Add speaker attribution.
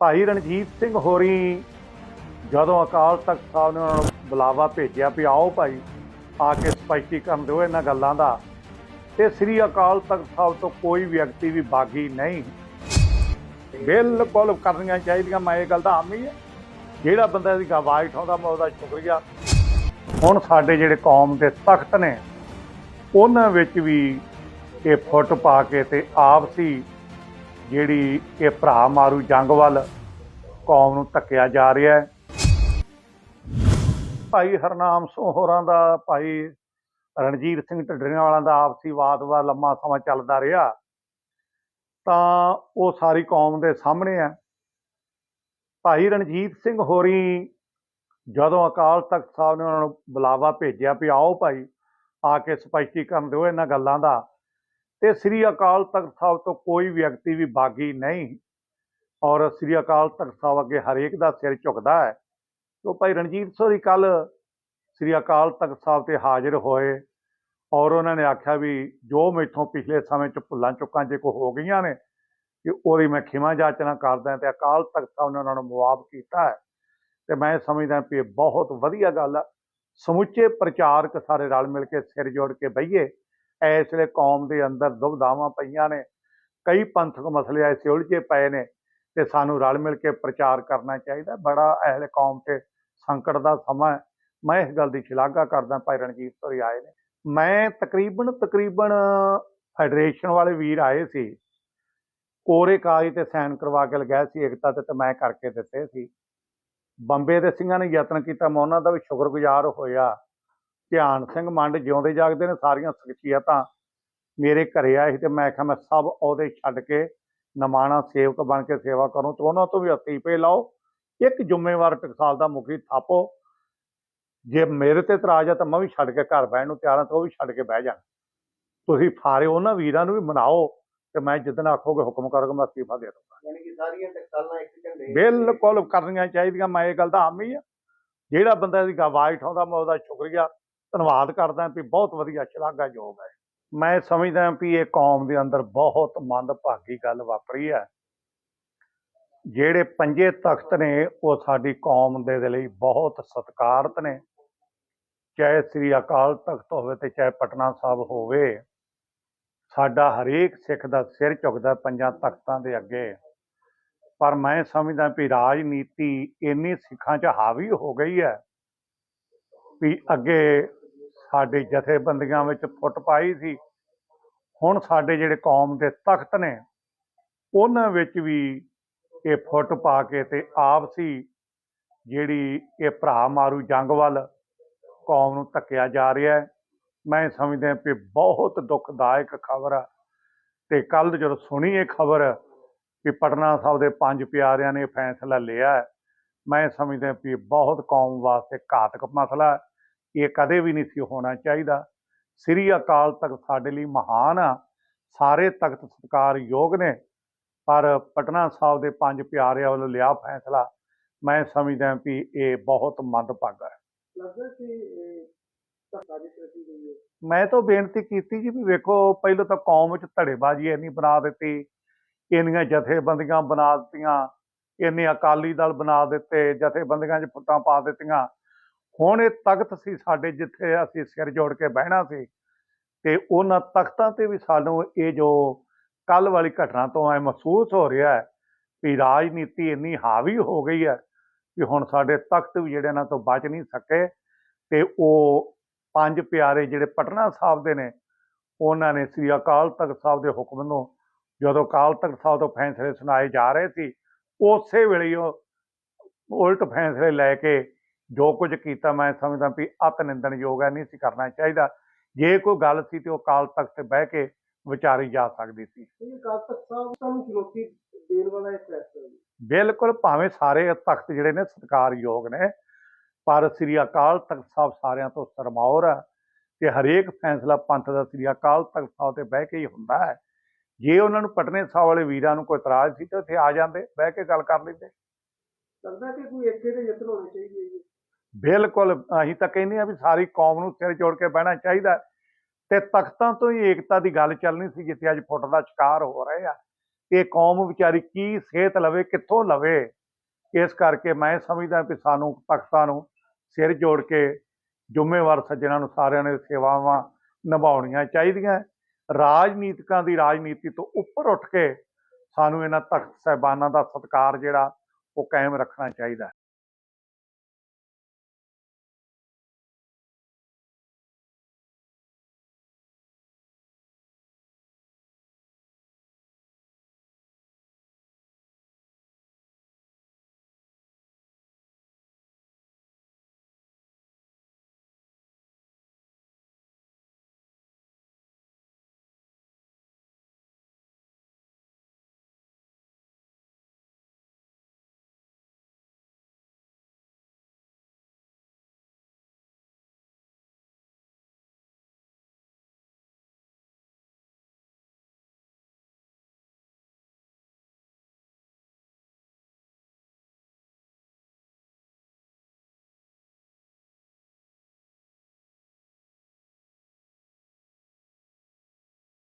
Speaker 1: ਭਾਈ ਰਣਜੀਤ ਸਿੰਘ ਹੋਰੀ ਜਦੋਂ ਅਕਾਲ ਤਖਤ ਸਾਹਿਬ ਨੇ ਉਹਨਾਂ ਨੂੰ ਬੁਲਾਵਾ ਭੇਜਿਆ ਵੀ ਆਓ ਭਾਈ, ਆ ਕੇ ਸਪਸ਼ਟੀਕਰਨ ਦਿਓ ਇਹਨਾਂ ਗੱਲਾਂ ਦਾ, ਤੇ ਸ੍ਰੀ ਅਕਾਲ ਤਖਤ ਸਾਹਿਬ ਤੋਂ ਕੋਈ ਵਿਅਕਤੀ ਵੀ ਬਾਗੀ ਨਹੀਂ। ਬਿਲਕੁਲ ਕਰਨੀਆਂ ਚਾਹੀਦੀਆਂ, ਮੈਂ ਇਹ ਗੱਲ ਦਾ ਹਾਮੀ ਹੈ। ਜਿਹੜਾ ਬੰਦਾ ਇਹਦੀ ਆਵਾਜ਼ ਉਠਾਉਂਦਾ, ਮੈਂ ਉਹਦਾ ਸ਼ੁਕਰੀਆ। ਹੁਣ ਸਾਡੇ ਜਿਹੜੇ ਕੌਮ ਦੇ ਤਖਤ ਨੇ, ਉਹਨਾਂ ਵਿੱਚ ਵੀ ਇਹ ਫੁੱਟ ਪਾ ਕੇ ਤੇ ਆਪਸੀ ਜਿਹੜੀ ਇਹ ਭਰਾ ਮਾਰੂ ਜੰਗ ਵੱਲ ਕੌਮ ਨੂੰ ਧੱਕਿਆ ਜਾ ਰਿਹਾ ਹੈ। ਭਾਈ ਹਰਨਾਮ ਸਿੰਘ ਹੋਰਾਂ ਦਾ, ਭਾਈ ਰਣਜੀਤ ਸਿੰਘ ਢੱਡਰੀਆਂ ਵਾਲਿਆਂ ਦਾ ਆਪਸੀ ਵਾਦ ਵਾ, ਲੰਮਾ ਸਮਾਂ ਚੱਲਦਾ ਰਿਹਾ। ਤਾਂ ਉਹ ਸਾਰੀ ਕੌਮ ਦੇ ਸਾਹਮਣੇ ਹੈ। ਭਾਈ ਰਣਜੀਤ ਸਿੰਘ ਹੋਰੀ ਜਦੋਂ ਅਕਾਲ ਤਖਤ ਸਾਹਿਬ ਨੇ ਉਹਨਾਂ ਨੂੰ ਬੁਲਾਵਾ ਭੇਜਿਆ ਵੀ ਆਓ ਭਾਈ, ਆ ਕੇ ਸਪਸ਼ਟੀਕਰਨ ਦਿਓ ਇਹਨਾਂ ਗੱਲਾਂ ਦਾ। ਤੇ ਸ੍ਰੀ ਅਕਾਲ ਤਖਤ ਸਾਹਿਬ ਤੋਂ ਕੋਈ ਵਿਅਕਤੀ ਵੀ ਬਾਗੀ ਨਹੀਂ। ਔਰ ਸ੍ਰੀ ਅਕਾਲ ਤਖਤ ਸਾਹਿਬ ਅੱਗੇ ਹਰੇਕ ਦਾ ਸਿਰ ਝੁਕਦਾ ਹੈ। ਤੋ ਭਾਈ ਰਣਜੀਤ ਸੋਰੀ ਕੱਲ ਸ੍ਰੀ ਅਕਾਲ ਤਖਤ ਸਾਹਿਬ ਤੇ ਹਾਜ਼ਰ ਹੋਏ ਔਰ ਉਹਨਾਂ ਨੇ ਆਖਿਆ ਵੀ ਜੋ ਮੈਥੋਂ ਪਿਛਲੇ ਸਮੇਂ ਚ ਭੁੱਲਾਂ ਚੁੱਕਾਂ ਜੇ ਕੋ ਹੋ ਗਈਆਂ ਨੇ ਕਿ ਉਹਦੀ ਮੈਂ ਖਿਮਾ ਜਾਚਨਾ ਕਰਦਾ ਤੇ ਅਕਾਲ ਤਖਤ ਸਾਹਿਬ ਨੇ ਉਹਨਾਂ ਨੂੰ ਮੁਆਫ ਕੀਤਾ ਹੈ। ਤੇ ਮੈਂ ਸਮਝਦਾ ਵੀ ਇਹ ਬਹੁਤ ਵਧੀਆ ਗੱਲ ਆ। ਸਮੁੱਚੇ ਪ੍ਰਚਾਰਕ ਸਾਰੇ ਰਲ ਮਿਲ ਕੇ ਸਿਰ ਜੋੜ ਕੇ ਬਈਏ ਇਸ ਵੇਲੇ ਕੌਮ ਦੇ ਅੰਦਰ ਦੁਬਦਾਵਾਂ ਪਈਆਂ ਨੇ। ਕਈ ਪੰਥਕ ਮਸਲੇ ਐਸੇ ਉਲਝੇ ਪਏ ਨੇ ਤੇ ਸਾਨੂੰ ਰਲ ਮਿਲ ਕੇ ਪ੍ਰਚਾਰ ਕਰਨਾ ਚਾਹੀਦਾ। ਬੜਾ ਅਹਿਲ ਕੌਮ ਤੇ ਸੰਕਟ ਦਾ ਸਮਾਂ ਹੈ। ਮੈਂ ਇਸ ਗੱਲ ਦੀ ਸ਼ਲਾਘਾ ਕਰਦਾ ਭਾਈ ਰਣਜੀਤ ਸੋਰੀ ਆਏ ਨੇ। ਮੈਂ ਤਕਰੀਬਨ ਤਕਰੀਬਨ ਫੈਡਰੇਸ਼ਨ ਵਾਲੇ ਵੀਰ ਆਏ ਸੀ। ਕੋਰੇ ਕਾਗਜ਼ ਤੇ ਸਾਈਨ ਕਰਵਾ ਕੇ ਲਗਾਇਆ ਸੀ ਏਕਤਾ ਤੇ ਤੇ ਮੈਂ ਕਰਕੇ ਦਿੱਤੇ ਸੀ। ਬੰਬੇ ਦੇ ਸਿੰਘਾਂ ਨੇ ਯਤਨ ਕੀਤਾ, ਮੈਂ ਉਹਨਾਂ ਦਾ ਵੀ ਸ਼ੁਕਰਗੁਜ਼ਾਰ ਹੋਇਆ। ਧਿਆਨ ਸਿੰਘ ਮੰਡ ਜਿਉਂਦੇ ਜਾਗਦੇ ਨੇ ਸਾਰੀਆਂ ਸ਼ਖਸੀਅਤਾਂ ਮੇਰੇ ਘਰੇ ਆਏ ਸੀ ਤੇ ਮੈਂ ਕਿਹਾ ਮੈਂ ਸਭ ਅਹੁਦੇ ਛੱਡ ਕੇ ਨਮਾਣਾ ਸੇਵਕ ਬਣ ਕੇ ਸੇਵਾ ਕਰੂੰ ਤੇ ਉਹਨਾਂ ਤੋਂ ਵੀ ਅਸਤੀਫੇ ਲਾਓ ਇੱਕ ਜ਼ਿੰਮੇਵਾਰ ਟਕਸਾਲ ਦਾ ਮੁਖੀ ਥਾਪੋ। ਜੇ ਮੇਰੇ ਤੇ ਇਤਰਾਜ਼ ਆ ਤਾਂ ਮੈਂ ਵੀ ਛੱਡ ਕੇ ਘਰ ਬਹਿਣ ਨੂੰ ਤਿਆਰ ਹਾਂ ਤਾਂ ਉਹ ਵੀ ਛੱਡ ਕੇ ਬਹਿ ਜਾਣ। ਤੁਸੀਂ ਸਾਰੇ ਉਹਨਾਂ ਵੀਰਾਂ ਨੂੰ ਵੀ ਮਨਾਓ ਤੇ ਮੈਂ ਜਿੱਦਣ ਆਖੋਗੇ ਹੁਕਮ ਕਰੋਗੇ ਮੈਂ ਅਸਤੀਫਾ ਦੇ ਦੂੰਗਾ
Speaker 2: ਯਾਨੀ ਕਿ ਸਾਰੀਆਂ ਟਕਸਾਲਾਂ ਇੱਕ ਝੰਡੇ
Speaker 1: ਬਿਲਕੁਲ ਕਰਨੀਆਂ ਚਾਹੀਦੀਆਂ ਮੈਂ ਇਹ ਗੱਲ ਦਾ ਹਾਮੀ ਆ। ਜਿਹੜਾ ਬੰਦਾ ਇਹਦੀ ਆਵਾਜ਼ ਉਠਾਉਂਦਾ ਮੈਂ ਉਹਦਾ ਸ਼ੁਕਰੀਆ। ਧੰਨਵਾਦ ਕਰਦਾ ਵੀ ਬਹੁਤ ਵਧੀਆ ਸ਼ਲਾਘਾਯੋਗ ਹੈ। ਮੈਂ ਸਮਝਦਾ ਵੀ ਇਹ ਕੌਮ ਦੇ ਅੰਦਰ ਬਹੁਤ ਮੰਦਭਾਗੀ ਗੱਲ ਵਾਪਰੀ ਹੈ। ਜਿਹੜੇ ਪੰਜੇ ਤਖਤ ਨੇ, ਉਹ ਸਾਡੀ ਕੌਮ ਦੇ ਲਈ ਬਹੁਤ ਸਤਿਕਾਰਤ ਨੇ। ਚਾਹੇ ਸ੍ਰੀ ਅਕਾਲ ਤਖਤ ਹੋਵੇ ਤੇ ਚਾਹੇ ਪਟਨਾ ਸਾਹਿਬ ਹੋਵੇ, ਸਾਡਾ ਹਰੇਕ ਸਿੱਖ ਦਾ ਸਿਰ ਝੁਕਦਾ ਪੰਜਾਂ ਤਖਤਾਂ ਦੇ ਅੱਗੇ। ਪਰ ਮੈਂ ਸਮਝਦਾ ਵੀ ਰਾਜਨੀਤੀ ਇੰਨੀ ਸਿੱਖਾਂ 'ਚ ਹਾਵੀ ਹੋ ਗਈ ਹੈ ਵੀ ਅੱਗੇ ਸਾਡੇ ਜਥੇਬੰਦੀਆਂ ਵਿੱਚ ਫੁੱਟ ਪਾਈ ਸੀ। ਹੁਣ ਸਾਡੇ ਜਿਹੜੇ ਕੌਮ ਦੇ ਤਖਤ ਨੇ, ਉਹਨਾਂ ਵਿੱਚ ਵੀ ਇਹ ਫੁੱਟ ਪਾ ਕੇ ਤੇ ਆਪਸੀ ਜਿਹੜੀ ਇਹ ਭਰਾ ਮਾਰੂ ਜੰਗ ਵੱਲ ਕੌਮ ਨੂੰ ਧੱਕਿਆ ਜਾ ਰਿਹਾ ਹੈ। ਮੈਂ ਸਮਝਦਾ ਵੀ ਬਹੁਤ ਦੁਖਦਾਇਕ ਖਬਰ ਆ। ਤੇ ਕੱਲ ਜਦੋਂ ਸੁਣੀ ਇਹ ਖਬਰ ਕਿ ਪਟਨਾ ਸਾਹਿਬ ਦੇ ਪੰਜ ਪਿਆਰਿਆਂ ਨੇ ਫੈਸਲਾ ਲਿਆ ਮੈਂ ਸਮਝਦਾ ਵੀ ਬਹੁਤ ਕੌਮ ਵਾਸਤੇ ਘਾਤਕ ਮਸਲਾ ਹੈ। ਇਹ ਕਦੇ ਵੀ ਨਹੀਂ ਸੀ ਹੋਣਾ ਚਾਹੀਦਾ। ਸ੍ਰੀ ਅਕਾਲ ਤਖਤ ਸਾਡੇ ਲਈ ਮਹਾਨ ਆ। ਸਾਰੇ ਤਖਤ ਸਤਿਕਾਰਯੋਗ ਨੇ। ਪਰ ਪਟਨਾ ਸਾਹਿਬ ਦੇ ਪੰਜ ਪਿਆਰਿਆਂ ਵੱਲੋਂ ਲਿਆ ਫੈਸਲਾ ਮੈਂ ਸਮਝਦਾ ਵੀ ਇਹ ਬਹੁਤ ਮੰਦਭਾਗਾ
Speaker 2: ਲੱਗਦਾ ਕਿ ਹੈ।
Speaker 1: ਮੈਂ ਤਾਂ ਬੇਨਤੀ ਕੀਤੀ ਜੀ ਵੀ ਵੇਖੋ ਪਹਿਲਾਂ ਤਾਂ ਕੌਮ ਵਿੱਚ ਧੜੇਬਾਜ਼ੀ ਇੰਨੀ ਬਣਾ ਦਿੱਤੀ ਇੰਨੀਆਂ ਜਥੇਬੰਦੀਆਂ ਬਣਾ ਦਿੱਤੀਆਂ ਇੰਨੇ ਅਕਾਲੀ ਦਲ ਬਣਾ ਦਿੱਤੇ ਜਥੇਬੰਦੀਆਂ 'ਚ ਫੁੱਟਾਂ ਪਾ ਦਿੱਤੀਆਂ। ਹੁਣ ਇਹ ਤਖਤ ਸੀ ਸਾਡੇ ਜਿੱਥੇ ਅਸੀਂ ਸਿਰ ਜੋੜ ਕੇ ਬਹਿਣਾ ਸੀ ਤੇ ਉਹਨਾਂ ਤਖਤਾਂ ਤੇ ਵੀ ਸਾਨੂੰ ਇਹ ਜੋ ਕੱਲ ਵਾਲੀ ਘਟਨਾ ਤੋਂ ਐ ਮਹਿਸੂਸ ਹੋ ਰਿਹਾ ਹੈ ਵੀ ਰਾਜਨੀਤੀ ਇੰਨੀ ਹਾਵੀ ਹੋ ਗਈ ਹੈ ਕਿ ਹੁਣ ਸਾਡੇ ਤਖਤ ਵੀ ਜਿਹੜੇ ਇਹਨਾਂ ਤੋਂ ਬਚ ਨਹੀਂ ਸਕੇ ਤੇ ਉਹ ਪੰਜ ਪਿਆਰੇ ਜਿਹੜੇ ਪਟਨਾ ਸਾਹਿਬ ਦੇ ਨੇ, ਉਹਨਾਂ ਨੇ ਸ੍ਰੀ ਅਕਾਲ ਤਖਤ ਸਾਹਿਬ ਦੇ ਹੁਕਮ ਨੂੰ ਜਦੋਂ ਅਕਾਲ ਤਖਤ ਸਾਹਿਬ ਤੋਂ ਫੈਸਲੇ ਸੁਣਾਏ ਜਾ ਰਹੇ ਸੀ, ਉਸੇ ਵੇਲੇ ਉਹ ਉਲਟ ਫੈਸਲੇ ਲੈ ਕੇ ਜੋ ਕੁਝ ਕੀਤਾ ਮੈਂ ਸਮਝਦਾ ਵੀ ਅਤ ਨਿੰਦਣਯੋਗ ਹੈ ਨਹੀਂ ਸੀ ਕਰਨਾ ਚਾਹੀਦਾ। ਜੇ ਕੋਈ ਗੱਲ ਸੀ ਤੇ ਉਹ ਅਕਾਲ ਤਖਤ ਤੇ ਬਹਿ ਕੇ ਵਿਚਾਰੀ ਜਾ ਸਕਦੀ ਸੀ।
Speaker 2: ਇਹ ਅਕਾਲ ਤਖਤ ਸਾਹਿਬ ਤੁਹਾਨੂੰ ਚੁਣੌਤੀ ਦੇਣ ਵਾਲਾ ਇਹ ਫੈਸਲਾ ਹੈ
Speaker 1: ਬਿਲਕੁਲ ਭਾਵੇਂ ਸਾਰੇ ਤਖਤ ਜਿਹੜੇ ਨੇ ਸਤਿਕਾਰਯੋਗ ਨੇ ਪਰ ਸ੍ਰੀ ਅਕਾਲ ਤਖਤ ਸਾਹਿਬ ਸਾਰਿਆਂ ਤੋਂ ਸਰਮੌਰ ਹੈ ਤੇ ਹਰੇਕ ਫੈਸਲਾ ਪੰਥ ਦਾ ਸ੍ਰੀ ਅਕਾਲ ਤਖਤ ਸਾਹਿਬ ਤੇ ਬਹਿ ਕੇ ਹੀ ਹੁੰਦਾ ਹੈ। ਜੇ ਉਹਨਾਂ ਨੂੰ ਪਟਨੇ ਸਾਹਿਬ ਵਾਲੇ ਵੀਰਾਂ ਨੂੰ ਕੋਈ ਇਤਰਾਜ਼ ਸੀ ਤਾਂ ਉੱਥੇ ਆ ਜਾਂਦੇ ਬਹਿ ਕੇ ਗੱਲ ਕਰ ਲੈਂਦੇ।
Speaker 2: ਲੱਗਦਾ ਕਿ ਕੋਈ ਏਕੇ ਦੇ ਯਤਨ ਹੋਣੇ ਚਾਹੀਦੇ
Speaker 1: ਬਿਲਕੁਲ ਅਸੀਂ ਤਾਂ ਕਹਿੰਦੇ ਆ ਵੀ ਸਾਰੀ ਕੌਮ ਨੂੰ ਸਿਰ ਜੋੜ ਕੇ ਬਹਿਣਾ ਚਾਹੀਦਾ ਤੇ ਤਖਤਾਂ ਤੋਂ ਹੀ ਏਕਤਾ ਦੀ ਗੱਲ ਚੱਲਣੀ ਸੀ, ਜਿੱਥੇ ਅੱਜ ਫੁੱਟ ਦਾ ਸ਼ਿਕਾਰ ਹੋ ਰਹੇ ਆ। ਇਹ ਕੌਮ ਵਿਚਾਰੀ ਕੀ ਸਿਹਤ ਲਵੇ, ਕਿੱਥੋਂ ਲਵੇ? ਇਸ ਕਰਕੇ ਮੈਂ ਸਮਝਦਾ ਕਿ ਸਾਨੂੰ ਤਖਤਾਂ ਨੂੰ ਸਿਰ ਜੋੜ ਕੇ ਜ਼ਿੰਮੇਵਾਰ ਸੱਜਣਾ ਨੂੰ ਸਾਰਿਆਂ ਨੇ ਸੇਵਾਵਾਂ ਨਿਭਾਉਣੀਆਂ ਚਾਹੀਦੀਆਂ। ਰਾਜਨੀਤਿਕਾਂ ਦੀ ਰਾਜਨੀਤੀ ਤੋਂ ਉੱਪਰ ਉੱਠ ਕੇ ਸਾਨੂੰ ਇਹਨਾਂ ਤਖਤ ਸਾਹਿਬਾਨਾਂ ਦਾ ਸਤਿਕਾਰ ਜਿਹੜਾ ਉਹ ਕਾਇਮ ਰੱਖਣਾ ਚਾਹੀਦਾ